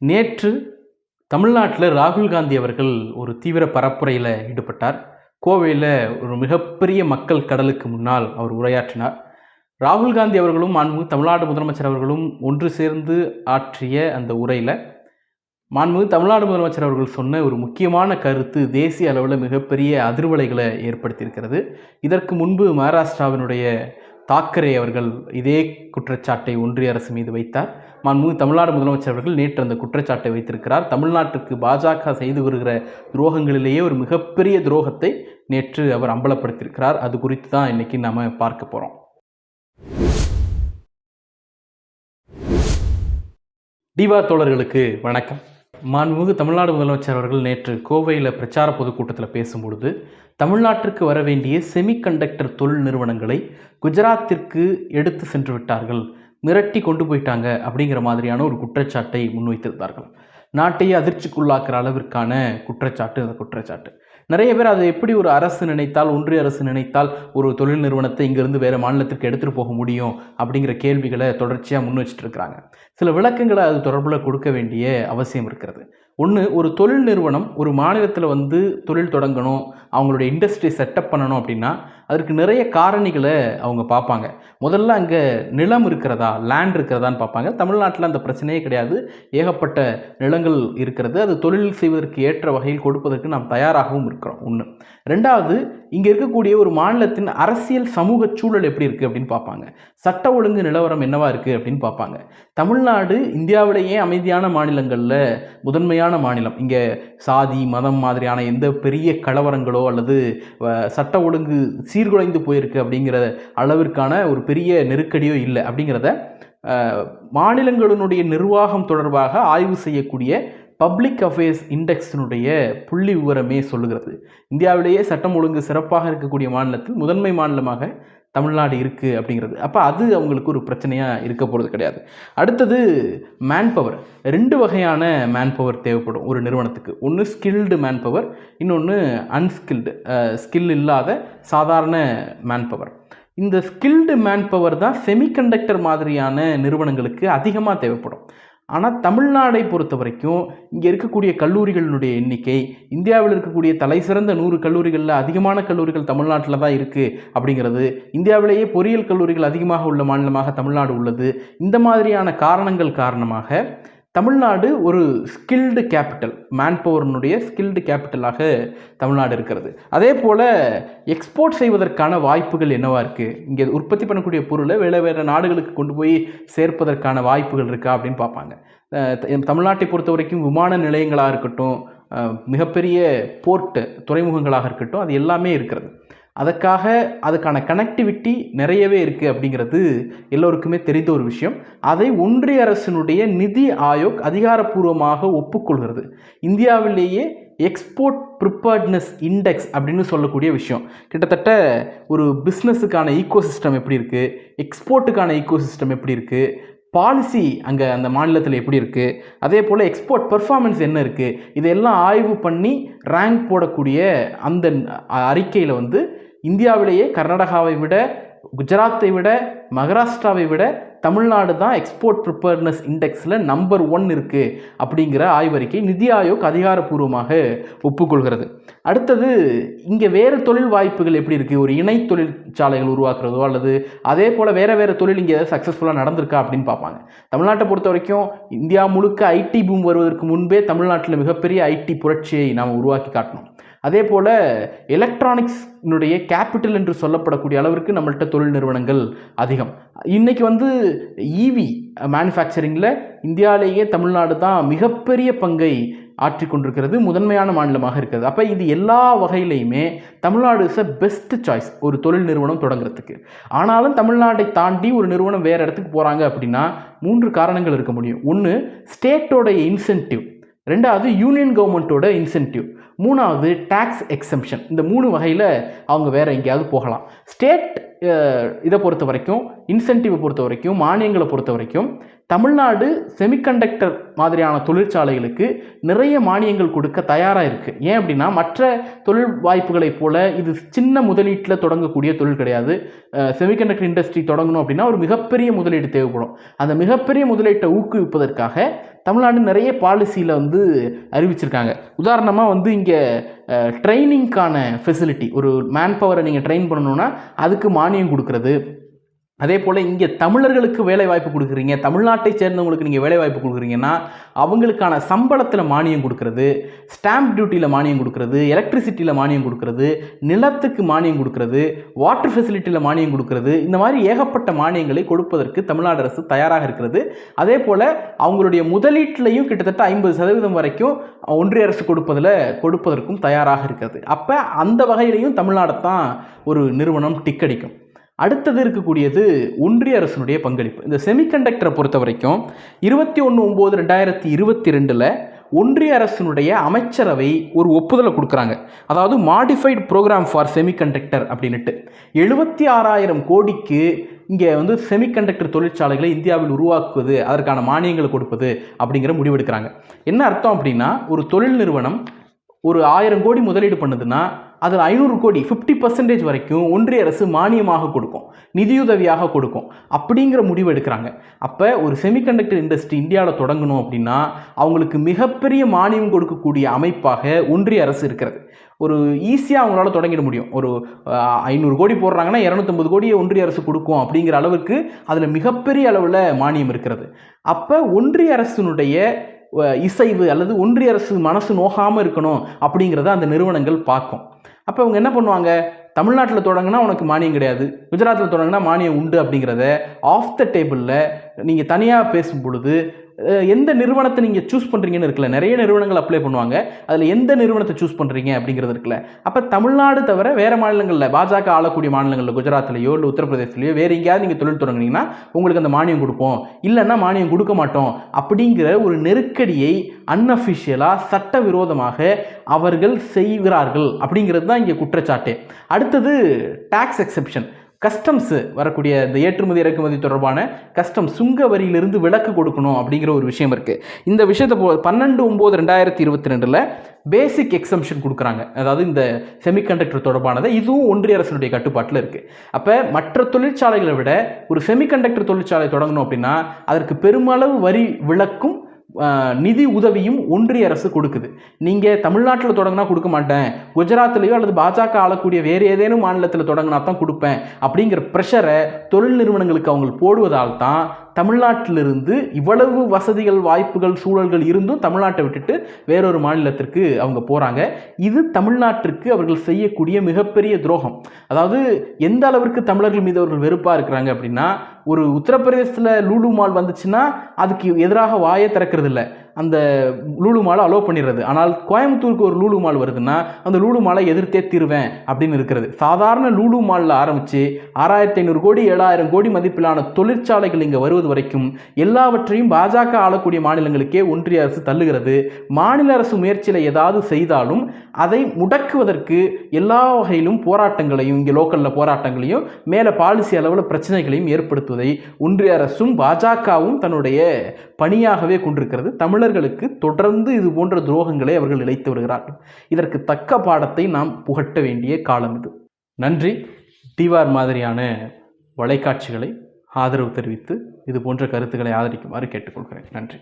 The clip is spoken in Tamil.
நேற்று தமிழ்நாட்டில் ராகுல் காந்தி அவர்கள் ஒரு தீவிர பரப்புரையில் ஈடுபட்டார். கோவையில் ஒரு மிகப்பெரிய மக்கள் கடலுக்கு முன்னால் அவர் உரையாற்றினார். ராகுல் காந்தி அவர்களும் மாண்புமிகு தமிழ்நாடு முதலமைச்சர் அவர்களும் ஒன்று சேர்ந்து ஆற்றிய அந்த உரையில் மாண்புமிகு தமிழ்நாடு முதலமைச்சர் அவர்கள் சொன்ன ஒரு முக்கியமான கருத்து தேசிய அளவில் மிகப்பெரிய அதிர்வலைகளை ஏற்படுத்தியிருக்கிறது. இதற்கு முன்பு மகாராஷ்டிராவினுடைய தாக்கரே அவர்கள் இதே குற்றச்சாட்டை ஒன்றிய அரசு மீது வைத்தார். மாண்புமிகு தமிழ்நாடு முதலமைச்சர் அவர்கள் நேற்று அந்த குற்றச்சாட்டை வைத்திருக்கிறார். தமிழ்நாட்டுக்கு பாஜக செய்து வருகிற துரோகங்களிலேயே ஒரு மிகப்பெரிய துரோகத்தை நேற்று அவர் அம்பலப்படுத்தியிருக்கிறார். அது குறித்து தான் இன்றைக்கி நாம் பார்க்க போகிறோம் டிவா தோழர்களுக்கு வணக்கம். மாண்புமிகு தமிழ்நாடு முதலமைச்சர் அவர்கள் நேற்று கோவையில் பிரச்சார பொதுக்கூட்டத்தில் பேசும்பொழுது தமிழ்நாட்டிற்கு வர வேண்டிய செமிகண்டக்டர் தொழில் நிறுவனங்களை குஜராத்திற்கு எடுத்து சென்று விட்டார்கள் மிரட்டி கொண்டு போயிட்டாங்க அப்படிங்கிற மாதிரியான ஒரு குற்றச்சாட்டை முன்வைத்திருந்தார்கள். நாட்டையே அதிர்ச்சிக்குள்ளாக்குற அளவிற்கான குற்றச்சாட்டு அந்த குற்றச்சாட்டு. நிறைய பேர் அதை எப்படி ஒரு அரசு நினைத்தால் ஒன்றிய அரசு நினைத்தால் ஒரு தொழில் நிறுவனத்தை இங்கேருந்து வேறு மாநிலத்திற்கு எடுத்துகிட்டு போக முடியும் அப்படிங்கிற கேள்விகளை தொடர்ச்சியாக முன் வச்சுட்டு இருக்கிறாங்க. சில விளக்கங்களை அது தொடர்பில் கொடுக்க வேண்டிய அவசியம் இருக்கிறது. ஒன்று ஒரு தொழில் நிறுவனம் ஒரு மாநிலத்தில் வந்து தொழில் தொடங்கணும் அவங்களுடைய இண்டஸ்ட்ரி செட்டப் பண்ணணும் அப்படின்னா அதற்கு நிறைய காரணிகளை அவங்க பார்ப்பாங்க. முதல்ல அங்கே நிலம் இருக்கிறதா லேண்ட் இருக்கிறதான்னு பார்ப்பாங்க. தமிழ்நாட்டில் அந்த பிரச்சனையே கிடையாது. ஏகப்பட்ட நிலங்கள் இருக்கிறது. அது தொழில் செய்வதற்கு ஏற்ற வகையில் கொடுப்பதற்கு நாம் தயாராகவும் இருக்கிறோம். ஒன்று ரெண்டாவது இங்கே இருக்கக்கூடிய ஒரு மாநிலத்தின் அரசியல் சமூக சூழல் எப்படி இருக்குது அப்படின்னு பார்ப்பாங்க. சட்ட ஒழுங்கு நிலவரம் என்னவா இருக்குது அப்படின்னு பார்ப்பாங்க. தமிழ்நாடு இந்தியாவிலேயே அமைதியான மாநிலங்களில் முதன்மையான மாநிலம். இங்கே சாதி மதம் மாதிரியான எந்த பெரிய கலவரங்களோ அல்லது சட்ட ஒழுங்கு சீர்குலைந்து போயிருக்கு அப்படிங்கிற அளவிற்கான ஒரு பெரிய நெருக்கடியோ இல்லை அப்படிங்கிறத மாநிலங்களினுடைய நிர்வாகம் தொடர்பாக ஆய்வு செய்யக்கூடிய பப்ளிக் அஃபேர்ஸ் இண்டெக்ஸினுடைய புள்ளி விவரமே சொல்லுகிறது. இந்தியாவிலேயே சட்டம் ஒழுங்கு சிறப்பாக இருக்கக்கூடிய மாநிலத்தில் முதன்மை மாநிலமாக தமிழ்நாடு இருக்குது அப்படிங்கிறது. அப்போ அது அவங்களுக்கு ஒரு பிரச்சனையாக இருக்க போகிறது கிடையாது. அடுத்தது மேன் பவர் ரெண்டு வகையான மேன் பவர் தேவைப்படும் ஒரு நிறுவனத்துக்கு. ஒன்று ஸ்கில்டு மேன் பவர் இன்னொன்று அன்ஸ்கில்டு ஸ்கில் இல்லாத சாதாரண மேன் பவர் இந்த ஸ்கில்டு மேன் பவர் தான் செமிகண்டக்டர் மாதிரியான நிறுவனங்களுக்கு அதிகமாக தேவைப்படும். ஆனால் தமிழ்நாடை பொறுத்த வரைக்கும் இங்கே இருக்கக்கூடிய கல்லூரிகளினுடைய எண்ணிக்கை இந்தியாவில் இருக்கக்கூடிய தலை சிறந்த நூறு கல்லூரிகளில் அதிகமான கல்லூரிகள் தமிழ்நாட்டில் தான் இருக்குது அப்படிங்கிறது இந்தியாவிலேயே பொறியியல் கல்லூரிகள் அதிகமாக உள்ள மாநிலமாக தமிழ்நாடு உள்ளது. இந்த மாதிரியான காரணங்கள் காரணமாக தமிழ்நாடு ஒரு ஸ்கில்டு கேபிட்டல் மேன் பவர்னுடைய ஸ்கில்டு கேபிட்டலாக தமிழ்நாடு இருக்கிறது. அதே போல் எக்ஸ்போர்ட் செய்வதற்கான வாய்ப்புகள் என்னவா இருக்குது இங்கே உற்பத்தி பண்ணக்கூடிய பொருளை வேறு வேறு நாடுகளுக்கு கொண்டு போய் சேர்ப்பதற்கான வாய்ப்புகள் இருக்கா அப்படின்னு பார்ப்பாங்க. தமிழ்நாட்டை பொறுத்த வரைக்கும் விமான நிலையங்களாக இருக்கட்டும் மிகப்பெரிய போர்ட்டு துறைமுகங்களாக இருக்கட்டும் அது எல்லாமே இருக்கிறது. அதற்காக அதுக்கான கனெக்டிவிட்டி நிறையவே இருக்குது அப்படிங்கிறது எல்லோருக்குமே தெரிந்த ஒரு விஷயம். அதை ஒன்றிய அரசினுடைய நிதி ஆயோக் அதிகாரப்பூர்வமாக ஒப்புக்கொள்கிறது. இந்தியாவிலேயே எக்ஸ்போர்ட் ப்ரிப்பேர்ட்னஸ் இண்டெக்ஸ் அப்படின்னு சொல்லக்கூடிய விஷயம். கிட்டத்தட்ட ஒரு பிஸ்னஸுக்கான ஈக்கோசிஸ்டம் எப்படி இருக்குது எக்ஸ்போர்ட்டுக்கான ஈக்கோசிஸ்டம் எப்படி இருக்குது பாலிசி அங்கே அந்த மாநிலத்தில் எப்படி இருக்குது அதே போல் எக்ஸ்போர்ட் பெர்ஃபார்மன்ஸ் என்ன இருக்குது இதெல்லாம் ஆய்வு பண்ணி ரேங்க் போடக்கூடிய அந்த அறிக்கையில் வந்து இந்தியாவிலேயே கர்நாடகாவை விட குஜராத்தை விட மகாராஷ்டிராவை விட தமிழ்நாடு தான் எக்ஸ்போர்ட் ப்ரிப்பேர்னஸ் இண்டெக்ஸில் நம்பர் ஒன் இருக்குது அப்படிங்கிற ஆய்வறிக்கை நிதி ஆயோக் அதிகாரப்பூர்வமாக ஒப்புக்கொள்கிறது. அடுத்தது இங்கே வேறு தொழில் வாய்ப்புகள் எப்படி இருக்குது ஒரு இணை தொழிற்சாலைகள் உருவாக்குறதோ அல்லது அதே போல் வேறு வேறு தொழில் இங்கே எதாவது சக்ஸஸ்ஃபுல்லாக நடந்திருக்கா அப்படின்னு பார்ப்பாங்க. தமிழ்நாட்டை பொறுத்த வரைக்கும் இந்தியா முழுக்க ஐடி பூம் வருவதற்கு முன்பே தமிழ்நாட்டில் மிகப்பெரிய ஐடி புரட்சியை நாம் உருவாக்கி காட்டணும். அதே போல் எலக்ட்ரானிக்ஸ்னுடைய கேபிட்டல் என்று சொல்லப்படக்கூடிய அளவிற்கு நம்மள்கிட்ட தொழில் நிறுவனங்கள் அதிகம். இன்றைக்கி வந்து இவி மேனுஃபேக்சரிங்கில் இந்தியாவிலேயே தமிழ்நாடு தான் மிகப்பெரிய பங்கை ஆற்றி கொண்டிருக்கிறது முதன்மையான மாநிலமாக இருக்கிறது. அப்போ இது எல்லா வகையிலையுமே Tamil Nadu is a best choice ஒரு தொழில் நிறுவனம் தொடங்குறதுக்கு. ஆனாலும் தமிழ்நாட்டை தாண்டி ஒரு நிறுவனம் வேறு இடத்துக்கு போகிறாங்க அப்படின்னா மூன்று காரணங்கள் இருக்க முடியும். ஒன்று ஸ்டேட்டோடைய இன்சென்டிவ் ரெண்டாவது யூனியன் கவர்மெண்ட்டோட இன்சென்டிவ் மூணாவது டேக்ஸ் எக்ஸம்ஷன் இந்த மூணு வகையில் அவங்க வேறு எங்கேயாவது போகலாம். ஸ்டேட் இதை பொறுத்த வரைக்கும் இன்சென்டிவை பொறுத்த வரைக்கும் மானியங்களை பொறுத்த வரைக்கும் தமிழ்நாடு செமிகண்டக்டர் மாதிரியான தொழிற்சாலைகளுக்கு நிறைய மானியங்கள் கொடுக்க தயாராக இருக்குது ஏன் அப்படின்னா மற்ற தொழில் வாய்ப்புகளைப் போல இது சின்ன முதலீட்டில் தொடங்கக்கூடிய தொழில் கிடையாது. செமிகண்டக்டர் இண்டஸ்ட்ரி தொடங்கணும் அப்படின்னா ஒரு மிகப்பெரிய முதலீடு தேவைப்படும். அந்த மிகப்பெரிய முதலீட்டை ஊக்குவிப்பதற்காக தமிழ்நாடு நிறைய பாலிசியில் வந்து அறிவிச்சிருக்காங்க. உதாரணமாக வந்து இங்கே ட்ரைனிங்க்கான ஃபெசிலிட்டி ஒரு மேன் பவரை நீங்கள் ட்ரெயின் பண்ணணுன்னா அதுக்கு மானியம் கொடுக்குறது. அதே போல் இங்கே தமிழர்களுக்கு வேலை வாய்ப்பு கொடுக்குறீங்க தமிழ்நாட்டை சேர்ந்தவங்களுக்கு நீங்கள் வேலை வாய்ப்பு கொடுக்குறீங்கன்னா அவங்களுக்கான சம்பளத்தில் மானியம் கொடுக்கறது ஸ்டாம்ப் டியூட்டியில் மானியம் கொடுக்கறது எலக்ட்ரிசிட்டியில் மானியம் கொடுக்கறது நிலத்துக்கு மானியம் கொடுக்கறது வாட்டர் ஃபெசிலிட்டியில் மானியம் கொடுக்கறது இந்த மாதிரி ஏகப்பட்ட மானியங்களை கொடுப்பதற்கு தமிழ்நாடு அரசு தயாராக இருக்கிறது. அதே போல் அவங்களுடைய முதலீட்டிலையும் கிட்டத்தட்ட ஐம்பது சதவீதம் வரைக்கும் ஒன்றிய அரசு கொடுப்பதில் கொடுப்பதற்கும் தயாராக இருக்கிறது. அப்போ அந்த வகையிலையும் தமிழ்நாடு தான் ஒரு நிறுவனம் டிக்கடிக்கும். அடுத்தது இருக்கக்கூடியது ஒன்றிய அரசினுடைய பங்களிப்பு. இந்த செமிகண்டக்டரை பொறுத்த வரைக்கும் இருபத்தி ஒன்று ஒம்பது ரெண்டாயிரத்தி இருபத்தி ரெண்டில் ஒன்றிய அரசினுடைய அமைச்சரவை ஒரு ஒப்புதலை கொடுக்குறாங்க. அதாவது மாடிஃபைடு ப்ரோக்ராம் ஃபார் செமிகண்டக்டர் அப்படின்ட்டு எழுபத்தி ஆறாயிரம் கோடிக்கு இங்கே வந்து செமிகண்டக்டர் தொழிற்சாலைகளை இந்தியாவில் உருவாக்குவது அதற்கான மானியங்களை கொடுப்பது அப்படிங்கிற முடிவெடுக்கிறாங்க என்ன அர்த்தம் அப்படின்னா ஒரு தொழில் நிறுவனம் ஒரு ஆயிரம் கோடி முதலீடு பண்ணுதுன்னா அதில் ஐநூறு கோடி ஃபிஃப்டி பர்சன்டேஜ் வரைக்கும் ஒன்றிய அரசு மானியமாக கொடுக்கும் நிதியுதவியாக கொடுக்கும் அப்படிங்கிற முடிவு எடுக்கிறாங்க. அப்போ ஒரு செமிகண்டக்டர் இண்டஸ்ட்ரி இந்தியாவில் தொடங்கணும் அப்படின்னா அவங்களுக்கு மிகப்பெரிய மானியம் கொடுக்கக்கூடிய அமைப்பாக ஒன்றிய அரசு இருக்கிறது. ஒரு ஈஸியாக அவங்களால தொடங்கிட முடியும். ஒரு ஐநூறு கோடி போடுறாங்கன்னா இரநூத்தம்பது கோடியை ஒன்றிய அரசு கொடுக்கும் அப்படிங்கிற அளவுக்கு அதில் மிகப்பெரிய அளவில் மானியம் இருக்கிறது. அப்போ ஒன்றிய அரசினுடைய இசைவு அல்லது ஒன்றிய அரசு மனசு நோகாமல் இருக்கணும் அப்படிங்கிறத அந்த நிறுவனங்கள் பார்க்கும். அப்போ அவங்க என்ன பண்ணுவாங்க? தமிழ்நாட்டில் தொடங்கினா உனக்கு மானியம் கிடையாது. குஜராத்தில் தொடங்கினா மானியம் உண்டு அப்படிங்கிறத ஆஃப் த டேபிளில் நீங்கள் தனியாக பேசும் பொழுது எந்த நிறுவனத்தை நீங்கள் சூஸ் பண்ணுறீங்கன்னு இருக்குல்ல நிறைய நிறுவனங்கள் அப்ளை பண்ணுவாங்க. அதில் எந்த நிறுவனத்தை சூஸ் பண்ணுறீங்க அப்படிங்கிறது இருக்குல்ல. அப்போ தமிழ்நாடு தவிர வேறு மாநிலங்களில் பாஜக ஆளக்கூடிய மாநிலங்களில் குஜராத்லேயோ இல்லை உத்தரப்பிரதேசத்துலையோ வேறு எங்கேயாவது நீங்கள் தொழில் தொடங்குனீங்கன்னா உங்களுக்கு அந்த மானியம் கொடுப்போம். இல்லைன்னா மானியம் கொடுக்க மாட்டோம். அப்படிங்கிற ஒரு நெருக்கடியை அன்அஃபிஷியலாக சட்டவிரோதமாக அவர்கள் செய்கிறார்கள் அப்படிங்கிறது தான் இங்கே குற்றச்சாட்டு. அடுத்தது டேக்ஸ் எக்ஸெப்ஷன் கஸ்டம்ஸு வரக்கூடிய இந்த ஏற்றுமதி இறக்குமதி தொடர்பான கஸ்டம் சுங்க வரியிலிருந்து விலக்கு கொடுக்கணும் அப்படிங்கிற ஒரு விஷயம் இருக்குது இந்த விஷயத்தை போ பன்னெண்டு ஒம்பது ரெண்டாயிரத்தி இருபத்தி ரெண்டில் பேசிக் எக்ஸம்ஷன் கொடுக்குறாங்க. அதாவது இந்த செமிகண்டக்டர் தொடர்பானதை. இதுவும் ஒன்றிய அரசினுடைய கட்டுப்பாட்டில் இருக்குது அப்போ மற்ற தொழிற்சாலைகளை விட ஒரு செமிகண்டக்டர் தொழிற்சாலை தொடங்கணும் அப்படின்னா அதற்கு பெருமளவு வரி விலக்கும் நிதி உதவியும் ஒன்றிய அரசு கொடுக்குது. நீங்கள் தமிழ்நாட்டில் தொடங்கினா கொடுக்க மாட்டேன். குஜராத்லேயோ அல்லது பாஜக ஆளக்கூடிய வேறு ஏதேனும் மாநிலத்தில் தொடங்கினா தான் கொடுப்பேன். அப்படிங்கிற ப்ரெஷரை தொழில் நிறுவனங்களுக்கு அவங்க போடுவதால் தான் தமிழ்நாட்டிலிருந்து இவ்வளவு வசதிகள் வாய்ப்புகள் சூழல்கள் இருந்தும் தமிழ்நாட்டை விட்டுட்டு வேறொரு மாநிலத்திற்கு அவங்க போகிறாங்க இது தமிழ்நாட்டிற்கு அவர்கள் செய்யக்கூடிய மிகப்பெரிய துரோகம். அதாவது எந்த அளவிற்கு தமிழர்கள் மீது அவர்கள் வெறுப்பாக இருக்கிறாங்க அப்படின்னா ஒரு உத்தரப்பிரதேசத்தில் லூலு மால் வந்துச்சுன்னா அதுக்கு எதிராக வாயை திறக்கிறது இல்லை அந்த லூலு மாலை அலோவ் பண்ணிடுறது. ஆனால் கோயம்புத்தூருக்கு ஒரு லூலு மால் வருதுன்னா அந்த லூலு மாலை எதிர்த்தே தீருவேன் அப்படின்னு இருக்கிறது. சாதாரண லூலு மாலில் ஆரம்பித்து ஆறாயிரத்தி ஐநூறு கோடி ஏழாயிரம் கோடி மதிப்பிலான தொழிற்சாலைகள் இங்கே வருவது வரைக்கும் எல்லாவற்றையும் பாஜக ஆளக்கூடிய மாநிலங்களுக்கே ஒன்றிய அரசு தள்ளுகிறது. மாநில அரசு முயற்சியில் ஏதாவது செய்தாலும் அதை முடக்குவதற்கு எல்லா வகையிலும் போராட்டங்களையும் இங்கே லோக்கலில் போராட்டங்களையும் மேலே பாலிசி அளவில் பிரச்சனைகளையும் ஏற்படுத்துவதை ஒன்றிய அரசும் பாஜகவும் தன்னுடைய பணியாகவே கொண்டிருக்கிறது. தமிழர்களுக்கு தொடர்ந்து இது போன்ற துரோகங்களை அவர்கள் இழைத்து வருகிறார்கள் இதற்கு தக்க பாடத்தை நாம் புகட்ட வேண்டிய காலம் இது. நன்றி. தீவார் மாதிரியான வலைக்காட்சிகளை ஆதரவு தெரிவித்து இது போன்ற கருத்துக்களை ஆதரிக்குமாறு கேட்டுக்கொள்கிறேன். நன்றி.